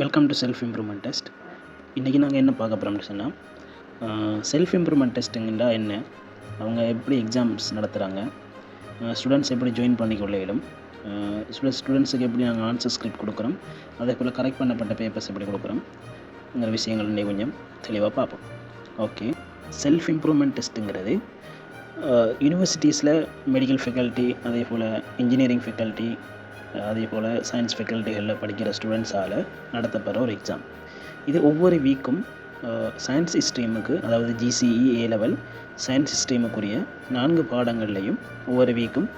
Welcome to self improvement test இன்றைக்கி நாங்கள் என்ன பார்க்க போகிறோம்னு சொன்னால் செல்ஃப் இம்ப்ரூவ்மெண்ட் டெஸ்ட்டுங்கண்டா என்ன? அவங்க எப்படி எக்ஸாம்ஸ் நடத்துகிறாங்க ஸ்டூடெண்ட்ஸ் எப்படி ஜாயின் பண்ணிக்கொள்ள இயலும் ஸ்டூடெண்ட்ஸுக்கு எப்படி நாங்கள் ஆன்சர் ஸ்கிரிப்ட் கொடுக்குறோம்? அதே போல் கரெக்ட் பண்ணப்பட்ட பேப்பர்ஸ் எப்படி கொடுக்குறோம்ங்கிற விஷயங்கள் இன்னைக்கு கொஞ்சம் தெளிவாக பார்ப்போம். ஓகே செல்ஃப் இம்ப்ரூவ்மெண்ட் டெஸ்ட்டுங்கிறது யூனிவர்சிட்டிஸில் மெடிக்கல் ஃபெக்கல்ட்டி அதே போல் இன்ஜினியரிங் ஃபெக்கல்ட்டி அதே போல் சயின்ஸ் ஃபெக்கல்ட்டிகளில் படிக்கிற ஸ்டூடெண்ட்ஸால் நடத்தப்படுற ஒரு எக்ஸாம் இது ஒவ்வொரு வீக்கும் சயின்ஸ் ஸ்ட்ரீமுக்கு அதாவது ஜிசிஇ ஏ லெவல் சயின்ஸ் ஸ்ட்ரீமுக்குரிய நான்கு பாடங்கள்லையும் ஒவ்வொரு வீக்கும்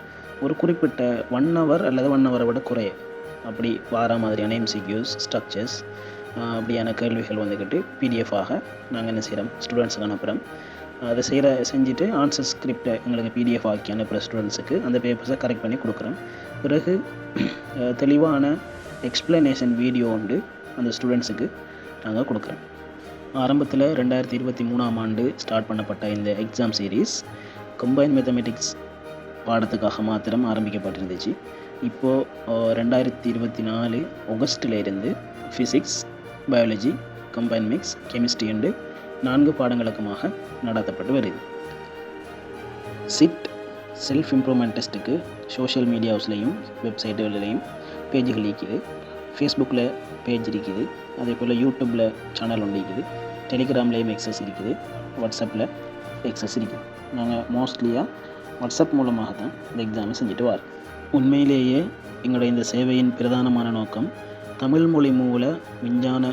ஒரு குறிப்பிட்ட ஒன் ஹவர் அல்லது ஒன் ஹவரை விட குறைய. அப்படி வார மாதிரியான எம்சிக்யூஸ் ஸ்ட்ரக்சர்ஸ் அப்படியான கேள்விகள் வந்துக்கிட்டு பிடிஎஃபாக நாங்கள் என்ன செய்கிறோம் ஸ்டூடெண்ட்ஸுக்கு அனுப்புகிறோம் அதை செய்கிற செஞ்சுட்டு ஆன்சர் ஸ்கிரிப்டை எங்களுக்கு பிடிஎஃப் ஆக்கி அனுப்புகிற ஸ்டூடெண்ட்ஸுக்கு அந்த பேப்பர்ஸை கரெக்ட் பண்ணி கொடுக்குறோம் பிறகு தெளிவான எக்ஸ்ப்ளனேஷன் வீடியோ உண்டு அந்த ஸ்டூடெண்ட்ஸுக்கு நாங்கள் கொடுக்குறோம். ஆரம்பத்தில் ரெண்டாயிரத்தி இருபத்தி மூணாம் ஆண்டு ஸ்டார்ட் பண்ணப்பட்ட இந்த எக்ஸாம் சீரீஸ் கம்பைன் மேத்தமெட்டிக்ஸ் பாடத்துக்காக மாத்திரம் ஆரம்பிக்கப்பட்டிருந்துச்சு. இப்போது ரெண்டாயிரத்தி இருபத்தி நாலு ஆகஸ்டில் இருந்து physics biology combine mix chemistry உண்டு நான்கு பாடங்களுக்குமாக நடத்தப்பட்டு வருது சிட் செல்ஃப் இம்ப்ரூவ்மெண்ட் டெஸ்ட்டுக்கு சோஷியல் மீடியாஸ்லேயும் வெப்சைட்டுகளிலையும் பேஜுகள் இருக்குது ஃபேஸ்புக்கில் பேஜ் இருக்குது. அதே போல் யூடியூப்பில் சேனல் ஒன்று இருக்குது. டெலிகிராம்லேயும் எக்ஸஸ் இருக்குது. வாட்ஸ்அப்பில் எக்ஸஸ் இருக்குது. நாங்கள் மோஸ்ட்லியாக வாட்ஸ்அப் மூலமாக தான் இந்த எக்ஸாமை செஞ்சுட்டு வார் உண்மையிலேயே எங்களுடைய இந்த சேவையின் பிரதானமான நோக்கம் தமிழ் மொழி மூல விஞ்ஞான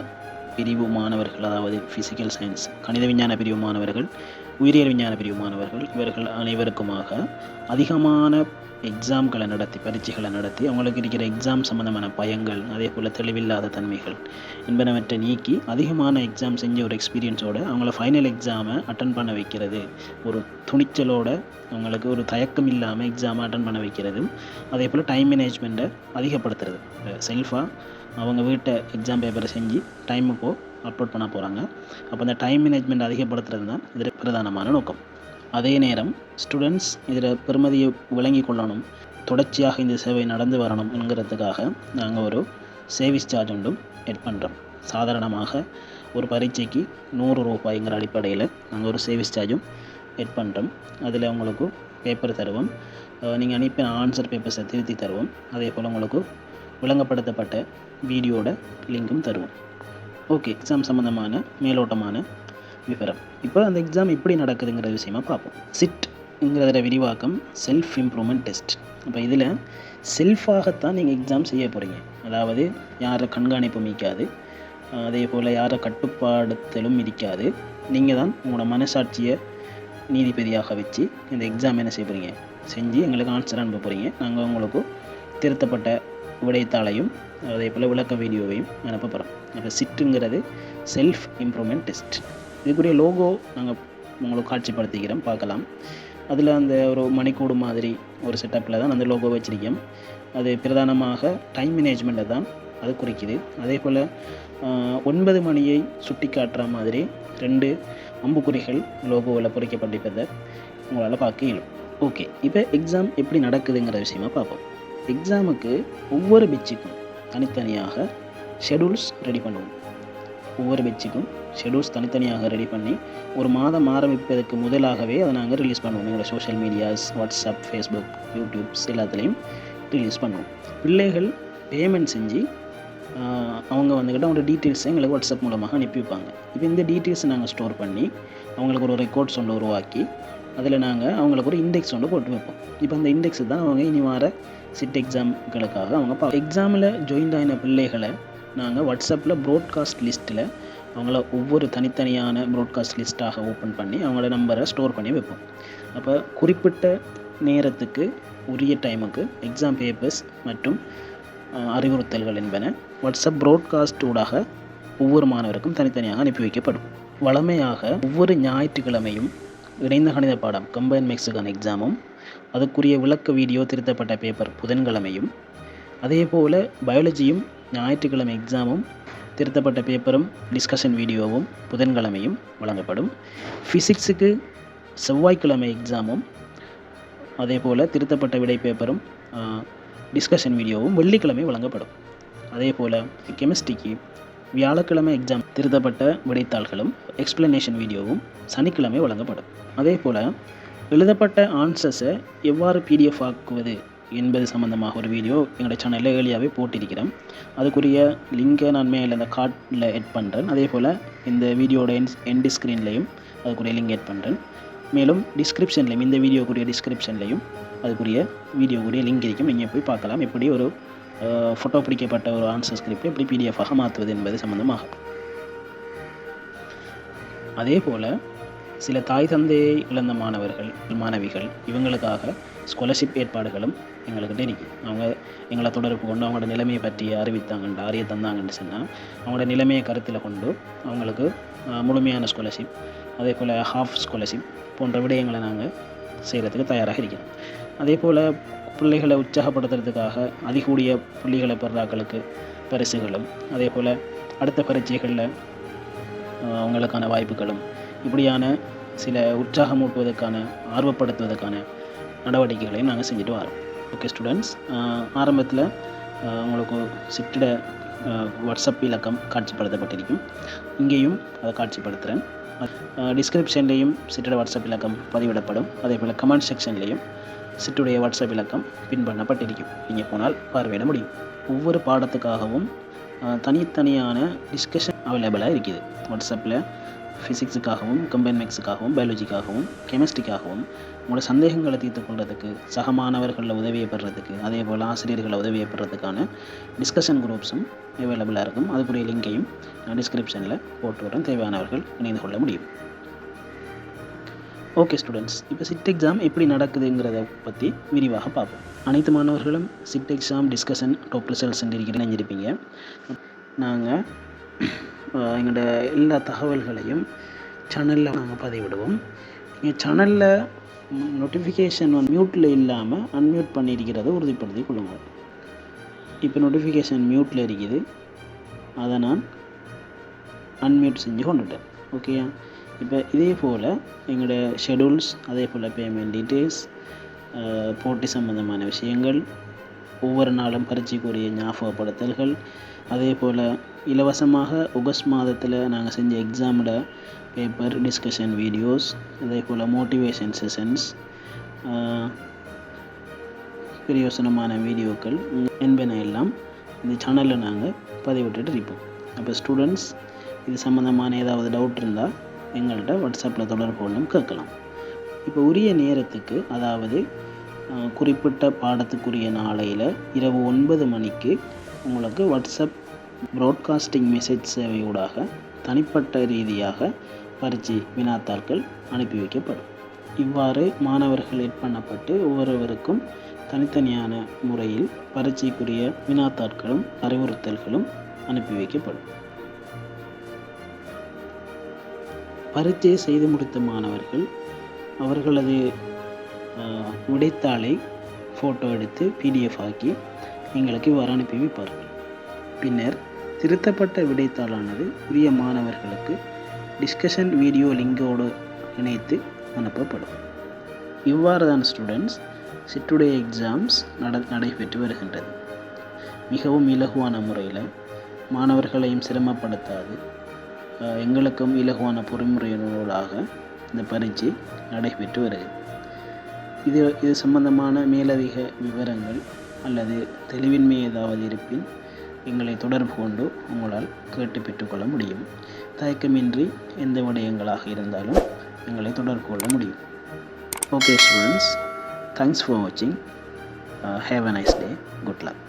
பிரிவு மாணவர்கள் அதாவது ஃபிசிக்கல் சயின்ஸ் கணித விஞ்ஞான பிரிவு மாணவர்கள் உயிரியல் விஞ்ஞான பிரிவு மாணவர்கள் இவர்கள் அனைவருக்குமாக அதிகமான எக்ஸாம்களை நடத்தி பரீட்சைகளை நடத்தி அவங்களுக்கு இருக்கிற எக்ஸாம் சம்மந்தமான பயங்கள் அதே போல் தெளிவில்லாத தன்மைகள் என்பனவற்றை நீக்கி அதிகமான எக்ஸாம் செஞ்ச ஒரு எக்ஸ்பீரியன்ஸோடு அவங்கள ஃபைனல் எக்ஸாமை அட்டன் பண்ண வைக்கிறது. ஒரு துணிச்சலோட அவங்களுக்கு ஒரு தயக்கம் இல்லாமல் எக்ஸாமை அட்டன் பண்ண வைக்கிறது அதே போல் டைம் மேனேஜ்மெண்ட்டை அதிகப்படுத்துறது. செல்ஃபாக அவங்க வீட்டை எக்ஸாம் பேப்பரை செஞ்சு டைமுக்கோ அப்லோட் பண்ண போகிறாங்க அப்போ அந்த டைம் மேனேஜ்மெண்ட் அதிகப்படுத்துறது தான் இதில் பிரதானமான நோக்கம். அதே நேரம் ஸ்டூடெண்ட்ஸ் இதில் பெருமதியை விளங்கி கொள்ளணும். தொடர்ச்சியாக இந்த சேவை நடந்து வரணும் என்கிறதுக்காக நாங்கள் ஒரு சேவிஸ் சார்ஜ் ஒன்றும் எட் பண்ணுறோம் சாதாரணமாக ஒரு பரீட்சைக்கு நூறு ரூபாய்ங்கிற அடிப்படையில் நாங்கள் ஒரு சேவிஸ் சார்ஜும் எட் பண்ணுறோம் அதில் உங்களுக்கு பேப்பர் தருவோம். நீங்கள் அனுப்பின ஆன்சர் பேப்பர்ஸை திருத்தி தருவோம். அதே போல் உங்களுக்கு விளங்கப்படுத்தப்பட்ட வீடியோட லிங்க்கும் தருவோம். ஓகே எக்ஸாம் சம்மந்தமான மேலோட்டமான விவரம். இப்போ அந்த எக்ஸாம் எப்படி நடக்குதுங்கிற விஷயமா பார்ப்போம். சிட்ங்கிறத விரிவாக்கம் செல்ஃப் இம்ப்ரூவ்மெண்ட் டெஸ்ட் அப்போ இதில் செல்ஃபாகத்தான் நீங்கள் எக்ஸாம் செய்ய போகிறீங்க அதாவது யாரை கண்காணிப்பும் இருக்காது அதே போல் யாரை கட்டுப்பாடுத்தலும் இருக்காது நீங்கள் தான் உங்களோட மனசாட்சியை நீதிபதியாக வச்சு இந்த எக்ஸாம் என்ன செய்ய போகிறீங்க செஞ்சு எங்களுக்கு ஆன்சர் அனுப்ப போகிறீங்க நாங்கள் உங்களுக்கு திருத்தப்பட்ட விடைத்தாளையும் அதே போல் விளக்க வீடியோவையும் அனுப்ப போகிறோம் அப்போ சிட்டுங்கிறது செல்ஃப் இம்ப்ரூவ்மெண்ட் டெஸ்ட் இதுக்குரிய லோகோ நாங்கள் உங்களுக்கு காட்சிப்படுத்திக்கிறோம் பார்க்கலாம். அதில் அந்த ஒரு மணிக்கூடு மாதிரி ஒரு செட்டப்பில் தான் அந்த லோகோ வச்சுருக்கோம் அது பிரதானமாக டைம் மேனேஜ்மெண்ட்டை தான் அது குறிக்குது. அதே போல் ஒன்பது மணியை சுட்டி காட்டுற மாதிரி ரெண்டு அம்புக்குறிகள் லோகோவில் பொறிக்கப்பட்டிருப்பதை உங்களால் பார்க்க இயலும். ஓகே இப்போ எக்ஸாம் எப்படி நடக்குதுங்கிற விஷயமா பார்ப்போம். எக்ஸாமுக்கு ஒவ்வொரு பிச்சுக்கும் தனித்தனியாக ஷெடியூல்ஸ் ரெடி பண்ணுவோம். ஒவ்வொரு பெச்சுக்கும் ஷெடியூல்ஸ் தனித்தனியாக ரெடி பண்ணி ஒரு மாதம் ஆரம்பிப்பதற்கு முதலாகவே அதை நாங்கள் ரிலீஸ் பண்ணுவோம். எங்களோட social medias WhatsApp Facebook YouTubes எல்லாத்துலேயும் ரிலீஸ் பண்ணுவோம். பிள்ளைகள் பேமெண்ட் செஞ்சு அவங்க வந்துக்கிட்ட அவங்களோட டீட்டெயில்ஸை எங்களுக்கு வாட்ஸ்அப் மூலமாக அனுப்பி வைப்பாங்க. இப்போ இந்த டீட்டெயில்ஸை நாங்கள் ஸ்டோர் பண்ணி அவங்களுக்கு ஒரு ரெக்கார்ட்ஸ் ஒன்று உருவாக்கி அதில் நாங்கள் அவங்களுக்கு ஒரு இண்டெக்ஸ் ஒன்று போட்டு வைப்போம். இப்போ அந்த இண்டெக்ஸ் தான் அவங்க இனி வர சிட் எக்ஸாம்களுக்காக அவங்க எக்ஸாமில் ஜாயின் ஆகின பிள்ளைகளை நாங்கள் வாட்ஸ்அப்பில் ப்ராட்காஸ்ட் லிஸ்ட்டில் அவங்கள ஒவ்வொரு தனித்தனியான ப்ராட்காஸ்ட் லிஸ்ட்டாக ஓப்பன் பண்ணி அவங்களோட நம்பரை ஸ்டோர் பண்ணி வைப்போம். அப்போ குறிப்பிட்ட நேரத்துக்கு உரிய டைமுக்கு எக்ஸாம் பேப்பர்ஸ் மற்றும் அறிவுறுத்தல்கள் என்பன வாட்ஸ்அப் ப்ராட்காஸ்ட் ஊடாக ஒவ்வொரு மாணவருக்கும் தனித்தனியாக அனுப்பி வைக்கப்படும். வளமையாக ஒவ்வொரு ஞாயிற்றுக்கிழமையும் இணைந்த கணித பாடம் கம்பைன் மெக்சிகன் எக்ஸாமும் அதுக்குரிய விளக்க வீடியோ திருத்தப்பட்ட பேப்பர் புதன்கிழமையும் அதே போல் பயாலஜியும் ஞாயிற்றுக்கிழமை எக்ஸாமும் திருத்தப்பட்ட பேப்பரும் டிஸ்கஷன் வீடியோவும் புதன்கிழமையும் வழங்கப்படும். ஃபிசிக்ஸுக்கு செவ்வாய்க்கிழமை எக்ஸாமும் அதே போல் திருத்தப்பட்ட விடை பேப்பரும் டிஸ்கஷன் வீடியோவும் வெள்ளிக்கிழமை வழங்கப்படும். அதே போல் கெமிஸ்ட்ரிக்கு வியாழக்கிழமை எக்ஸாம் திருத்தப்பட்ட விடைத்தாள்களும் எக்ஸ்பிளனேஷன் வீடியோவும் சனிக்கிழமை வழங்கப்படும். அதே போல் எழுதப்பட்ட ஆன்சர்ஸை எவ்வாறு பிடிஎஃப் ஆக்குவது என்பது சம்மந்தமாக ஒரு வீடியோ எங்களோட சேனலில் ஏர்லியாகவே போட்டிருக்கிறேன் அதுக்குரிய லிங்கை நான் மேலே அந்த கார்டில் எட் பண்ணுறேன் அதே போல் இந்த வீடியோட என் எண்டு ஸ்க்ரீன்லேயும் அதுக்குரிய லிங்க் எட் பண்ணுறேன் மேலும் டிஸ்கிரிப்ஷன்லையும் இந்த வீடியோக்குரிய டிஸ்கிரிப்ஷன்லையும் அதுக்குரிய வீடியோக்குரிய லிங்க் இருக்கும். நீங்கள் போய் பார்க்கலாம். எப்படி ஒரு ஃபோட்டோ பிடிக்கப்பட்ட ஒரு ஆன்சர் ஸ்கிரிப்டை எப்படி பிடிஎஃபாக மாற்றுவது என்பது சம்மந்தமாக அதே போல் சில தாய் தந்தையை இழந்த மாணவர்கள் மாணவிகள் இவங்களுக்காக ஸ்காலர்ஷிப் ஏற்பாடுகளும் எங்கள்கிட்ட இருக்குது அவங்க எங்களை தொடர்பு கொண்டு அவங்களோட நிலைமையை பற்றி அறிவித்தாங்கண்டு அறிய தந்தாங்கன்னு சொன்னால் அவங்களோட நிலைமையை கருத்தில் கொண்டு அவங்களுக்கு முழுமையான ஸ்காலர்ஷிப் அதே போல் ஹாஃப் ஸ்காலர்ஷிப் போன்ற விடயங்களை நாங்கள் செய்கிறதுக்கு தயாராக இருக்கிறோம். அதே போல் பிள்ளைகளை உற்சாகப்படுத்துறதுக்காக அதிகூடிய புள்ளிகளை பெறாக்களுக்கு பரிசுகளும் அதே போல் அடுத்த பரீட்சைகளில் அவங்களுக்கான வாய்ப்புகளும் இப்படியான சில உற்சாகமூட்டுவதற்கான ஆர்வப்படுத்துவதற்கான நடவடிக்கைகளையும் நாங்கள் செஞ்சுட்டு வரோம். ஓகே ஸ்டூடெண்ட்ஸ் ஆரம்பத்தில் உங்களுக்கு சிட்டிட வாட்ஸ்அப் இலக்கம் காட்சிப்படுத்தப்பட்டிருக்கும். இங்கேயும் அதை காட்சிப்படுத்துகிறேன் டிஸ்கிரிப்ஷன்லேயும் சிட்டிட வாட்ஸ்அப் இலக்கம் பதிவிடப்படும். அதே போல் கமெண்ட் செக்ஷன்லேயும் சிட்டுடைய வாட்ஸ்அப் இலக்கம் பின் பண்ணப்பட்டிருக்கும் நீங்கள் போனால் பார்வையிட முடியும். ஒவ்வொரு பாடத்துக்காகவும் தனித்தனியான டிஸ்கஷன் அவைலபிளாக இருக்குது. வாட்ஸ்அப்பில் ஃபிசிக்ஸுக்காகவும் கம்பைன் மேக்ஸுக்காகவும் பயாலஜிக்காகவும் கெமிஸ்ட்ரிக்காகவும் உங்களோட சந்தேகங்களை தீர்த்து கொள்றதுக்கு சக மாணவர்களில் உதவியை பெறுறதுக்கு அதே போல் ஆசிரியர்களை உதவியை பெறுறதுக்கான டிஸ்கஷன் குரூப்ஸும் அவைலபிளாக இருக்கும். அதுக்குரிய லிங்கையும் நான் டிஸ்கிரிப்ஷனில் போட்டு வரேன் தேவையானவர்கள் இணைந்து கொள்ள முடியும். ஓகே ஸ்டூடெண்ட்ஸ் இப்போ சிட் எக்ஸாம் எப்படி நடக்குதுங்கிறத பற்றி விரிவாக பார்ப்போம். அனைத்து மாணவர்களும் SIT exam discussion top results இருக்கிற நினைஞ்சிருப்பீங்க நாங்கள் எங்களோட எல்லா தகவல்களையும் சேனலில் நாங்கள் பதிவிடுவோம். நீங்கள் சேனலில் நோட்டிஃபிகேஷன் வந்து மியூட்டில் இல்லாமல் அன்மியூட் பண்ணியிருக்கிறத உறுதிப்படுத்தி கொள்ளுங்கள். இப்போ நோட்டிஃபிகேஷன் மியூட்டில் இருக்குது. அதை நான் அன்மியூட் செஞ்சு கொண்டுட்டேன். ஓகேயா இப்போ இதே போல் எங்களோட ஷெடியூல்ஸ் அதே போல் பேமெண்ட் டீட்டெயில்ஸ் போட்டி சம்பந்தமான விஷயங்கள் ஒவ்வொரு நாளும் பரீட்சைக்குரிய ஞாபகப்படுத்தல்கள் அதே போல் இலவசமாக ஆகஸ்ட் மாதத்தில் நாங்கள் செஞ்ச எக்ஸாமோட பேப்பர் டிஸ்கஷன் வீடியோஸ் அதே போல் மோட்டிவேஷன் செஷன்ஸ் பிரயோசனமான வீடியோக்கள் என்பன எல்லாம் இந்த சேனலில் நாங்கள் பதிவிட்டுட்டு இருப்போம். அப்போ ஸ்டூடெண்ட்ஸ் இது சம்மந்தமான ஏதாவது டவுட் இருந்தால் எங்கள்கிட்ட வாட்ஸ்அப்பில் தொடர்பு கொள்ளும் கேட்கலாம். இப்போ உரிய நேரத்துக்கு அதாவது குறிப்பிட்ட பாடத்துக்குரிய நாளையில் இரவு ஒன்பது மணிக்கு உங்களுக்கு வாட்ஸ்அப் ப்ராட்காஸ்டிங் மெசேஜ் சேவையூடாக தனிப்பட்ட ரீதியாக பரீட்சை வினாத்தாள்கள் அனுப்பி வைக்கப்படும். இவ்வாறு மாணவர்கள் ஏற்பண்ணப்பட்டு ஒவ்வொருவருக்கும் தனித்தனியான முறையில் பரீட்சைக்குரிய வினாத்தாட்களும் அறிவுறுத்தல்களும் அனுப்பி வைக்கப்படும். பரீட்சை செய்து முடித்த மாணவர்கள் அவர்களது விடைத்தாளை ஃபோட்டோ எடுத்து பிடிஎஃப் ஆக்கி எங்களுக்கு இவ்வாறு அனுப்பி வைப்பார்கள். பின்னர் திருத்தப்பட்ட விடைத்தாளானது உரிய மாணவர்களுக்கு டிஸ்கஷன் வீடியோ லிங்கோடு இணைத்து அனுப்பப்படும். இவ்வாறு தான் ஸ்டூடெண்ட்ஸ் சிட்டுடைய எக்ஸாம்ஸ் நட நடைபெற்று வருகின்றது. மிகவும் இலகுவான முறையில் மாணவர்களையும் சிரமப்படுத்தாது. எங்களுக்கும் இலகுவான பொறிமுறையினூடாக இந்த பரீட்சை நடைபெற்று வருகிறது. இது இது சம்பந்தமான மேலதிக விவரங்கள் அல்லது தெளிவின்மை ஏதாவது இருப்பின் எங்களை தொடர்பு கொண்டு உங்களால் கேட்டு பெற்றுக்கொள்ள முடியும். தயக்கமின்றி எந்த விடயங்களாக இருந்தாலும் எங்களை தொடர்பு கொள்ள முடியும். ஓகே ஸ்டூடெண்ட்ஸ் தேங்க்ஸ் ஃபார் வாட்சிங் have a nice day good luck